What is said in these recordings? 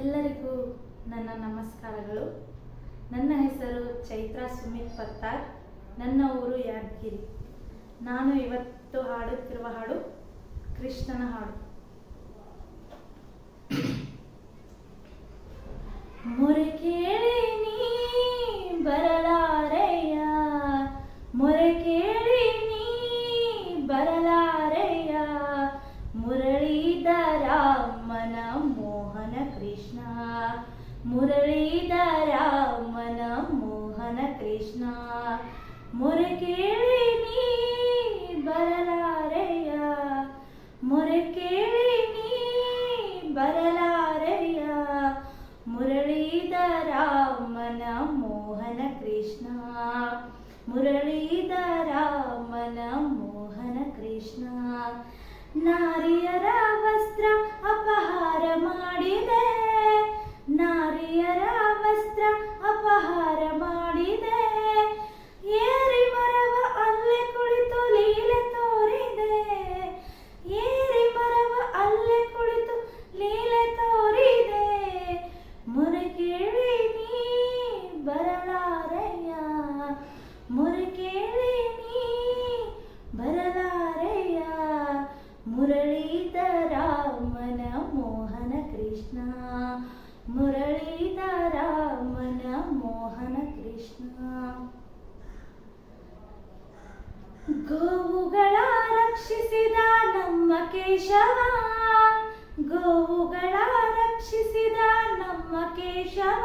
ಎಲ್ಲರಿಗೂ ನನ್ನ ನಮಸ್ಕಾರಗಳು. ನನ್ನ ಹೆಸರು ಚೈತ್ರಾ ಸುಮಿತ್ ಪತ್ತಾರ್. ನನ್ನ ಊರು ಯಾದಗಿರಿ. ನಾನು ಇವತ್ತು ಹಾಡುತ್ತಿರುವ ಹಾಡು ಕೃಷ್ಣನ ಹಾಡು. శ్రీధరామన మోహన కృష్ణ మురకేళిని బరలారయ్య మురకేళిని బరలారయ్య. మురళీధరామన మోహన కృష్ణ మురళీధరామన మోహన కృష్ణ నారియరా ಮೊರೆ ಕೇಳಿ ನೀ ಬರಲಾರೆಯ ಮುರಳೀಧರಾಮನ ಮೋಹನ ಕೃಷ್ಣ ಮುರಳೀಧರಾಮನ ಮೋಹನ ಕೃಷ್ಣ. ಗೋವುಗಳ ರಕ್ಷಿಸಿದ ನಮ್ಮ ಕೇಶವ, ಗೋವುಗಳ ರಕ್ಷಿಸಿದ ನಮ್ಮ ಕೇಶವ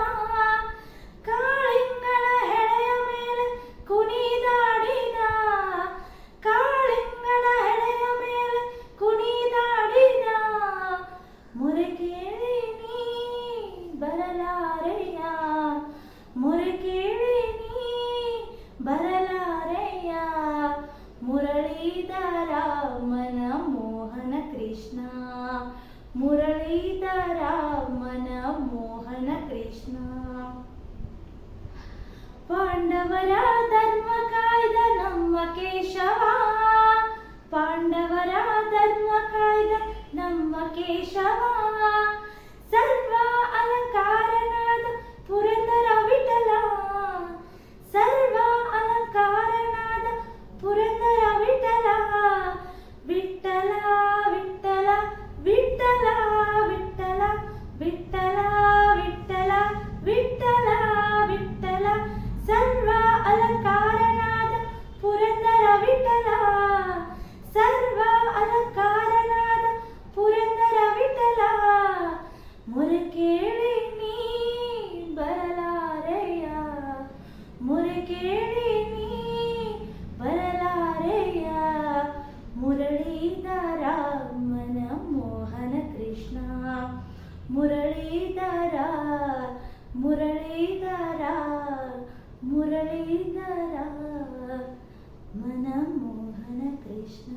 ಬರಲಾರೆಯ ಮುರಳೀಧರಾಮನ ಮೋಹನ ಕೃಷ್ಣ. ಮುರಳೀಧರಾಮನ ಮೋಹನ ಕೃಷ್ಣ. ಪಾಂಡವರ ಧರ್ಮ ಕಾಯ್ದ ನಮ್ಮ ಕೇಶವ. ಪಾಂಡವರ ಧರ್ಮ ಕಾಯ್ದ ನಮ್ಮ ಕೇಶವ. ಸರ್ವ ಮೊರೆ ಕೇಳಿ ನೀ ಬರಲಾರೆಯ ಮುರಳೀಧರಾಮನ ಮೋಹನ ಕೃಷ್ಣ ಮುರಳೀಧರ ಮುರಳೀಧರ ಮುರಳೀಧರ ಮನ ಮೋಹನ ಕೃಷ್ಣ